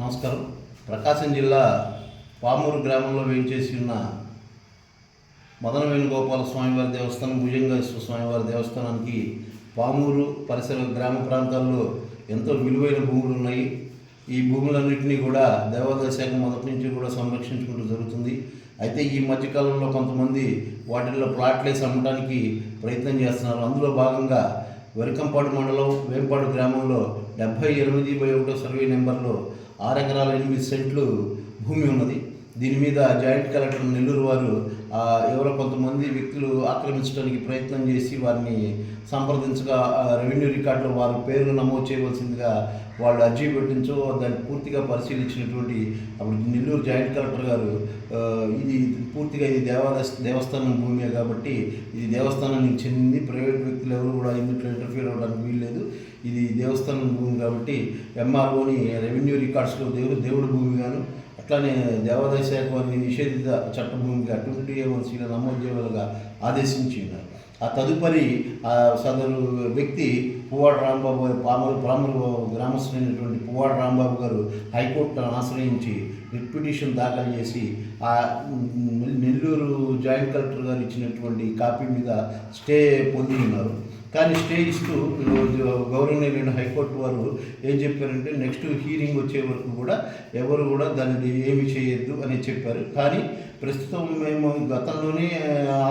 నమస్కారం. ప్రకాశం జిల్లా పామూరు గ్రామంలో వేయించేసి ఉన్న మదన వేణుగోపాల స్వామివారి దేవస్థానం భుజంగేశ్వర స్వామివారి దేవస్థానానికి పామూరు పరిసర గ్రామ ప్రాంతాల్లో ఎంతో విలువైన భూములు ఉన్నాయి. ఈ భూములన్నింటినీ కూడా దేవాదాయ శాఖ మొదటి నుంచి కూడా సంరక్షించుకుంటూ జరుగుతుంది. అయితే ఈ మధ్యకాలంలో కొంతమంది వాటిల్లో ప్లాట్లేసి అమ్మడానికి ప్రయత్నం చేస్తున్నారు. అందులో భాగంగా వరికంపాడు మండలం వేంపాడు గ్రామంలో డెబ్భై ఎనిమిది బై ఒకటో సర్వే నెంబర్లో ఆరు ఎకరాల ఎనిమిది సెంట్లు భూమి ఉన్నది. దీని మీద జాయింట్ కలెక్టర్ నెల్లూరు వారు ఎవరో కొంతమంది వ్యక్తులు ఆక్రమించడానికి ప్రయత్నం చేసి వారిని సంప్రదించగా ఆ, రెవెన్యూ రికార్డులో వారి పేర్లు నమోదు చేయవలసిందిగా వాళ్ళు అర్జీ పెట్టించో దాన్ని పూర్తిగా పరిశీలించినటువంటి అప్పుడు నెల్లూరు జాయింట్ కలెక్టర్ గారు ఇది పూర్తిగా ఇది దేవాదాయ దేవస్థానం భూమే కాబట్టి ఇది దేవస్థానానికి చెందింది. ప్రైవేట్ వ్యక్తులు ఎవరు కూడా ఇందులో ఇంటర్ఫీర్ అవ్వడానికి వీల్లేదు. ఇది దేవస్థానం భూమి కాబట్టి ఎంఆర్ఓని రెవెన్యూ రికార్డ్స్లో దేవుడు దేవుడి భూమి గాను అట్లానే దేవాదాయ శాఖ వారిని నిషేధిత చట్టభూమికి అటువంటి ఏవన్సీలో నమోదు ఆదేశించి ఉన్నారు ఆ తదుపరి సదరు వ్యక్తి పువ్వాడ రాంబాబు గారు పామరు పామరు గ్రామస్తులైనటువంటి పువ్వాడ రాంబాబు గారు హైకోర్టును ఆశ్రయించి రిట్ పిటిషన్ దాఖలు చేసి ఆ నెల్లూరు జాయింట్ కలెక్టర్ గారు ఇచ్చినటువంటి కాపీ మీద స్టే పొంది ఉన్నారు. కానీ స్టే ఇస్తూ గవర్నమెంట్ హైకోర్టు వారు ఏం చెప్పారంటే నెక్స్ట్ హీరింగ్ వచ్చే వరకు కూడా ఎవరు కూడా దాన్ని ఏమి చేయొద్దు అని చెప్పారు. కానీ ప్రస్తుతం మేము గతంలోనే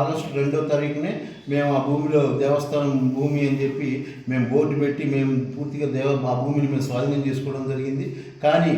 ఆగస్టు రెండో తారీఖునే మేము ఆ భూమిలో దేవస్థానం భూమి అని చెప్పి మేము బోర్డు పెట్టి మేము పూర్తిగా దేవ ఆ భూమిని మేము స్వాధీనం చేసుకోవడం జరిగింది. కానీ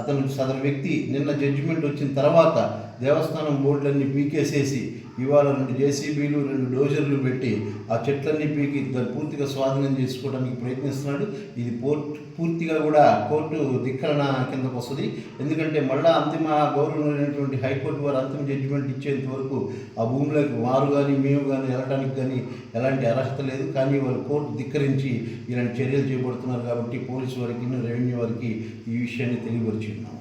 అతను సదరు వ్యక్తి నిన్న జడ్జిమెంట్ వచ్చిన తర్వాత దేవస్థానం బోర్డులన్నీ పీకేసేసి ఇవాళ రెండు జేసీబీలు రెండు డోజర్లు పెట్టి ఆ చెట్లన్నీ పీకి దాన్ని పూర్తిగా స్వాధీనం చేసుకోవడానికి ప్రయత్నిస్తున్నాడు. ఇది పోర్ట్ పూర్తిగా కూడా కోర్టు ధిక్కరణ కిందకు వస్తుంది. ఎందుకంటే మళ్ళా అంతిమ గౌరవమైనటువంటి హైకోర్టు వారు అంతిమ జడ్జిమెంట్ ఇచ్చేంత వరకు ఆ భూములకు వారు కానీ మేము కానీ వెళ్ళడానికి కానీ ఎలాంటి అర్హత లేదు. కానీ వాళ్ళు కోర్టు ధిక్కరించి ఇలాంటి చర్యలు చేపడుతున్నారు కాబట్టి పోలీసు వారికి రెవెన్యూ వారికి ఈ విషయాన్ని you not?